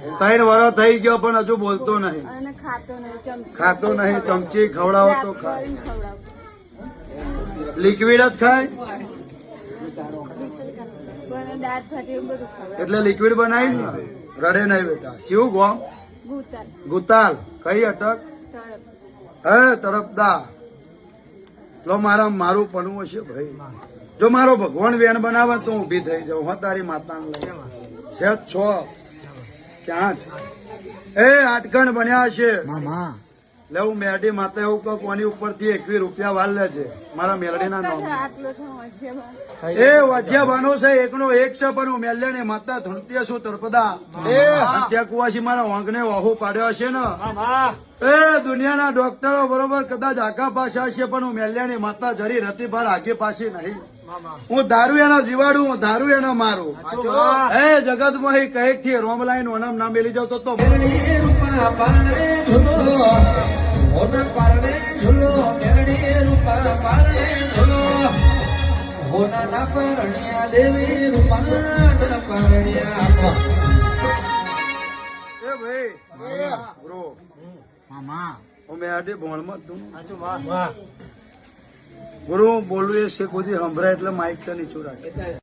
ત્રણ વરો થઈ ગયો પણ હજુ બોલતો નહીં. ખાતો નહીં ચમચી ખવડાવો તો ખાય. લિક્વિડ જ ખાય? પણ એટલે લિક્વિડ બનાવી ને? રડે નહીં બેટા. ચીવું ગોમ? ગુતાલ. કઈ અટક? હે તડપદા લો મારા મારું પનવું છે ભાઈ. જો મારો ભગવાન વેણ બનાવે તો હું ઊભી થઈ જાઉં હું તારી માતાને લઈ છ આઠ એ આટકણ બન્યા છે. મામા. લે હું મેરડી માતા એવું કહું કોની ઉપરથી એકવીસ રૂપિયા વાલ લે છે. મારા મેલડીના નામ. એ વાજ્યા બાનો છે એકનો એક છે પણ હું મેલ્યા ને માતા ધૂણતી છું તરપદા ત્યાં કુવાસી મારા વાંઘને વાહુ પાડ્યો છે ને. એ દુનિયાના ડોક્ટરો બરોબર કદાચ આખા પાછા છે પણ હું મેલ્યાની માતા જરી રતી ભાર આગે પાછી નહીં. હું દારૂ એનો જીવાડું હું દારૂ એનો મારું હે જગતમાં કંઈકથી રોમ લાઈન ઓનમ ના મેલી જાવ તો ના પરણ્યા દેવી પરણ્યા. ભાઈ બ્રો મામા હું મેં આડે ભણમાં તું ગુરુ બોલવું એ કોઈ સંભળાય એટલે માઇક તો નીચું રાખે.